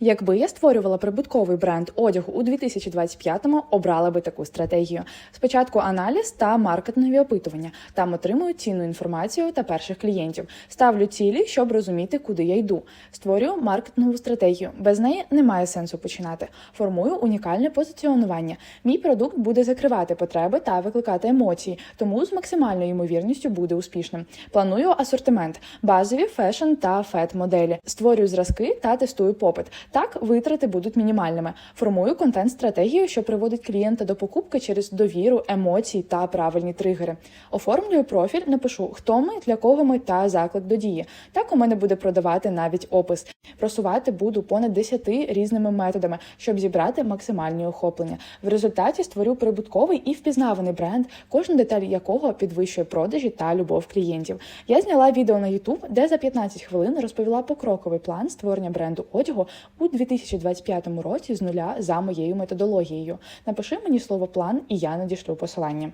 Якби я створювала прибутковий бренд одягу у 2025-му, обрала би таку стратегію. Спочатку аналіз та маркетингові опитування. Там отримую цінну інформацію та перших клієнтів. Ставлю цілі, щоб розуміти, куди я йду. Створюю маркетингову стратегію. Без неї немає сенсу починати. Формую унікальне позиціонування. Мій продукт буде закривати потреби та викликати емоції, тому з максимальною ймовірністю буде успішним. Планую асортимент, базові фешн та фет моделі. Створюю зразки та тестую попит. Так витрати будуть мінімальними. Формую контент-стратегію, що приводить клієнта до покупки через довіру, емоції та правильні тригери. Оформлюю профіль, напишу, хто ми, для кого ми та заклик до дії. Так у мене буде продавати навіть опис. Просувати буду понад 10 різними методами, щоб зібрати максимальні охоплення. В результаті створю прибутковий і впізнаваний бренд, кожна деталь якого підвищує продажі та любов клієнтів. Я зняла відео на YouTube, де за 15 хвилин розповіла покроковий план створення бренду одягу у 2025 році з нуля за моєю методологією. Напиши мені слово план, і я надішлю посилання.